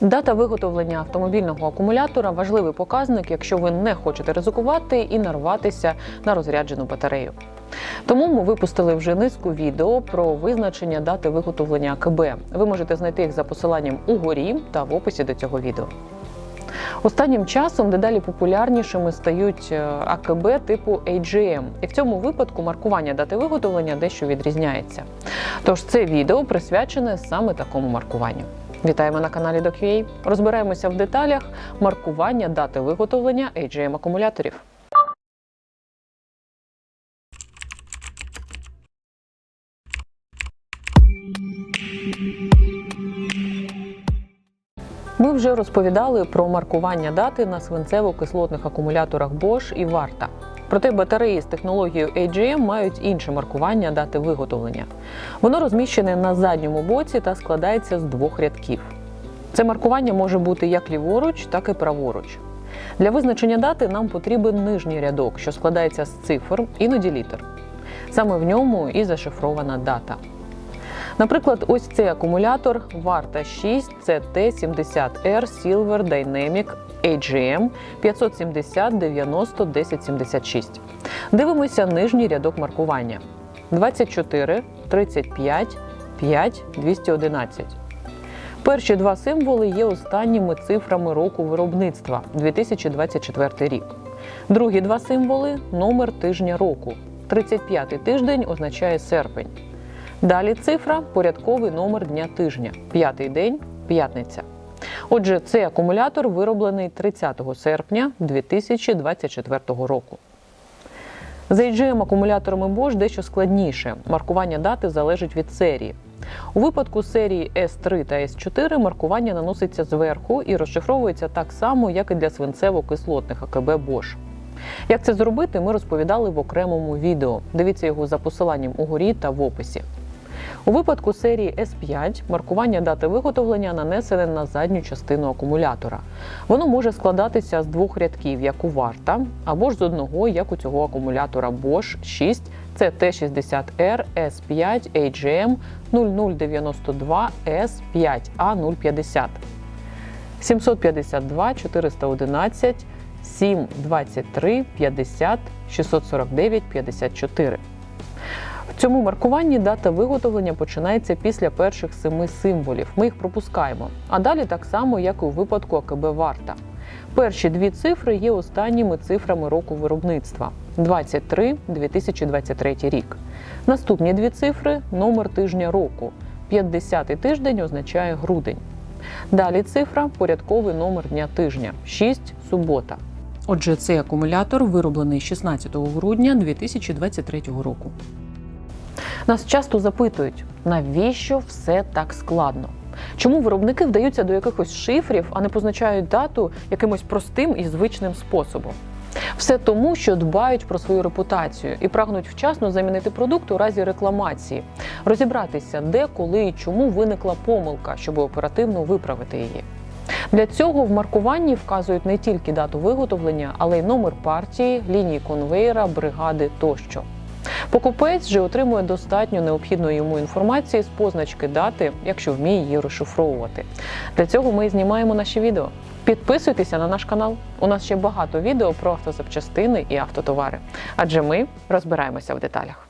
Дата виготовлення автомобільного акумулятора важливий показник, якщо ви не хочете ризикувати і нарватися на розряджену батарею. Тому ми випустили вже низку відео про визначення дати виготовлення АКБ. Ви можете знайти їх за посиланням угорі та в описі до цього відео. Останнім часом дедалі популярнішими стають е, АКБ типу AGM, і в цьому випадку маркування дати виготовлення дещо відрізняється. Тож це відео присвячене саме такому маркуванню. Вітаємо на каналі DocUA. Розбираємося в деталях маркування дати виготовлення AGM акумуляторів. Ми вже розповідали про маркування дати на свинцево-кислотних акумуляторах Bosch і Varta. Проте батареї з технологією AGM мають інше маркування дати виготовлення. Воно розміщене на задньому боці та складається з двох рядків. Це маркування може бути як ліворуч, так і праворуч. Для визначення дати нам потрібен нижній рядок, що складається з цифр, іноді літер. Саме в ньому і зашифрована дата. Наприклад, ось цей акумулятор Varta 6 CT70R Silver Dynamic AGM 570 90 1076. Дивимося нижній рядок маркування 24, 35, 5, 211. Перші два символи є останніми цифрами року виробництва 2024 рік. Другі два символи номер тижня року. 35-й тиждень означає серпень. Далі цифра порядковий номер дня тижня. П'ятий день п'ятниця. Отже, цей акумулятор вироблений 30 серпня 2024 року. З AGM акумуляторами Bosch дещо складніше. Маркування дати залежить від серії. У випадку серії S3 та S4 маркування наноситься зверху і розшифровується так само, як і для свинцево-кислотних АКБ Bosch. Як це зробити, ми розповідали в окремому відео. Дивіться його за посиланням угорі та в описі. У випадку серії S5 маркування дати виготовлення нанесене на задню частину акумулятора. Воно може складатися з двох рядків, як у варта, або ж з одного, як у цього акумулятора Bosch 6 CT60R S5 AGM 0092 S5A050 752 411 723 50 649 54. В цьому маркуванні дата виготовлення починається після перших семи символів. Ми їх пропускаємо. А далі так само, як і у випадку АКБ Варта. Перші дві цифри є останніми цифрами року виробництва 23 2023 рік. Наступні дві цифри номер тижня року. 50-й тиждень означає грудень. Далі цифра порядковий номер дня тижня 6 субота. Отже, цей акумулятор вироблений 16 грудня 2023 року. Нас часто запитують, навіщо все так складно? Чому виробники вдаються до якихось шифрів, а не позначають дату якимось простим і звичним способом? Все тому, що дбають про свою репутацію і прагнуть вчасно замінити продукт у разі рекламації, розібратися, де, коли і чому виникла помилка, щоб оперативно виправити її. Для цього в маркуванні вказують не тільки дату виготовлення, але й номер партії, лінії конвейера, бригади тощо. Покупець же отримує достатньо необхідної йому інформації з позначки дати, якщо вміє її розшифровувати. Для цього ми знімаємо наші відео. Підписуйтеся на наш канал. У нас ще багато відео про автозапчастини і автотовари, адже ми розбираємося в деталях.